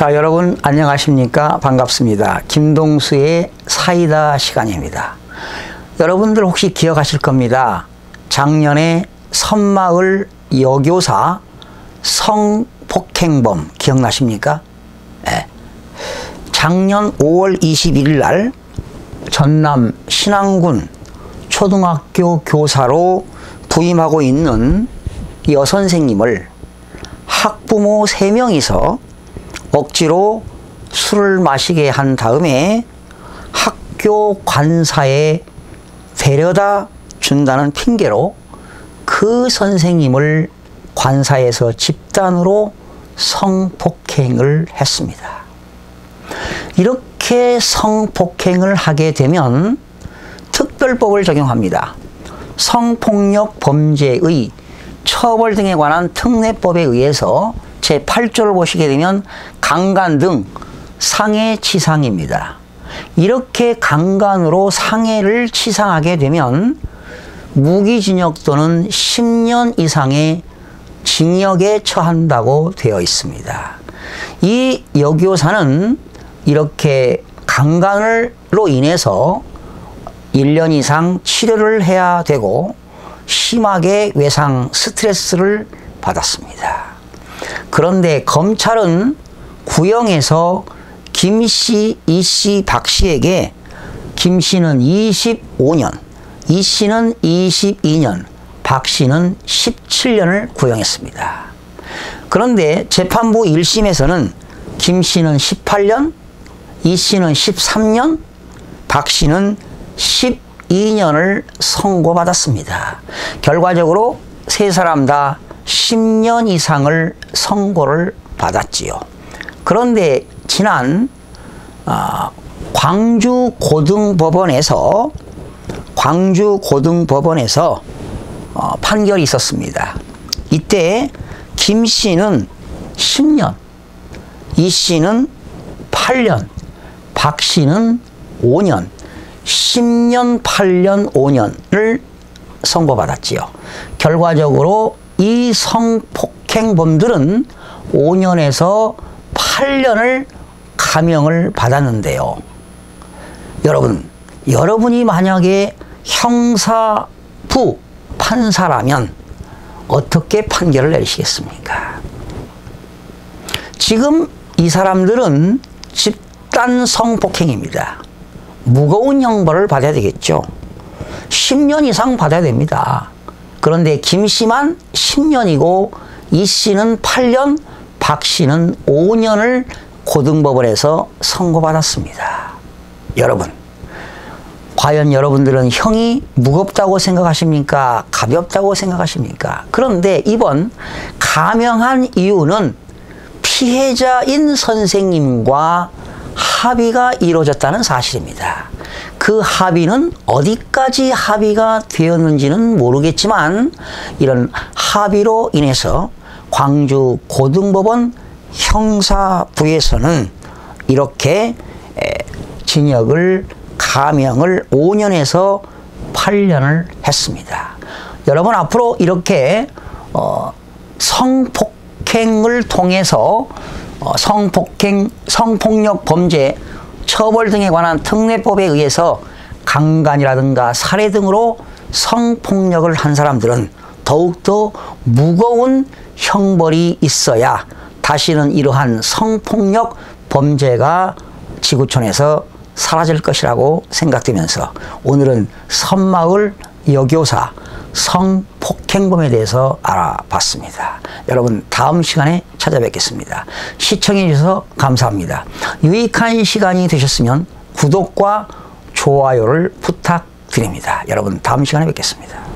자, 여러분 안녕하십니까? 반갑습니다. 김동수의 사이다 시간입니다. 여러분들 혹시 기억하실 겁니다. 작년에 선마을 여교사 성폭행범 기억나십니까? 네. 작년 5월 21일 날 전남 신안군 초등학교 교사로 부임하고 있는 여 선생님을 학부모 3명이서 억지로 술을 마시게 한 다음에 학교 관사에 데려다 준다는 핑계로 그 선생님을 관사에서 집단으로 성폭행을 했습니다. 이렇게 성폭행을 하게 되면 특별법을 적용합니다. 성폭력 범죄의 처벌 등에 관한 특례법에 의해서 제8조를 보시게 되면 강간 등 상해 치상입니다. 이렇게 강간으로 상해를 치상하게 되면 무기징역 또는 10년 이상의 징역에 처한다고 되어 있습니다. 이 여교사는 이렇게 강간으로 인해서 1년 이상 치료를 해야 되고 심하게 외상 스트레스를 받았습니다. 그런데 검찰은 구형에서 김 씨, 이 씨, 박 씨에게 김 씨는 25년, 이 씨는 22년, 박 씨는 17년을 구형했습니다. 그런데 재판부 1심에서는 김 씨는 18년, 이 씨는 13년, 박 씨는 12년을 선고받았습니다. 결과적으로 세 사람 다 10년 이상을 선고를 받았지요. 그런데 지난 어, 광주 고등법원에서 광주 고등법원에서 어, 판결이 있었습니다. 이때 김 씨는 10년, 이 씨는 8년, 박 씨는 5년, 10년, 8년, 5년을 선고받았지요. 결과적으로 이 성폭행범들은 5년에서 8년을 감형을 받았는데요. 여러분, 여러분이 만약에 형사부 판사라면 어떻게 판결을 내리시겠습니까? 지금 이 사람들은 집단 성폭행입니다. 무거운 형벌을 받아야 되겠죠. 10년 이상 받아야 됩니다. 그런데 김 씨만 10년이고 이 씨는 8년, 박 씨는 5년을 고등법원에서 선고받았습니다. 여러분, 과연 여러분들은 형이 무겁다고 생각하십니까? 가볍다고 생각하십니까? 그런데 이번 감형한 이유는 피해자인 선생님과 합의가 이루어졌다는 사실입니다. 그 합의는 어디까지 합의가 되었는지는 모르겠지만 이런 합의로 인해서 광주 고등법원 형사부에서는 이렇게 징역을 감형을 5년에서 8년을 했습니다. 여러분 앞으로 이렇게 어, 성폭행을 통해서 어, 성폭행, 성폭력 범죄 처벌 등에 관한 특례법에 의해서 강간이라든가 살해 등으로 성폭력을 한 사람들은 더욱더 무거운 형벌이 있어야 다시는 이러한 성폭력 범죄가 지구촌에서 사라질 것이라고 생각되면서 오늘은 선마을 여교사 성폭행범에 대해서 알아봤습니다. 여러분 다음 시간에 찾아뵙겠습니다. 시청해 주셔서 감사합니다. 유익한 시간이 되셨으면 구독과 좋아요를 부탁드립니다. 여러분 다음 시간에 뵙겠습니다.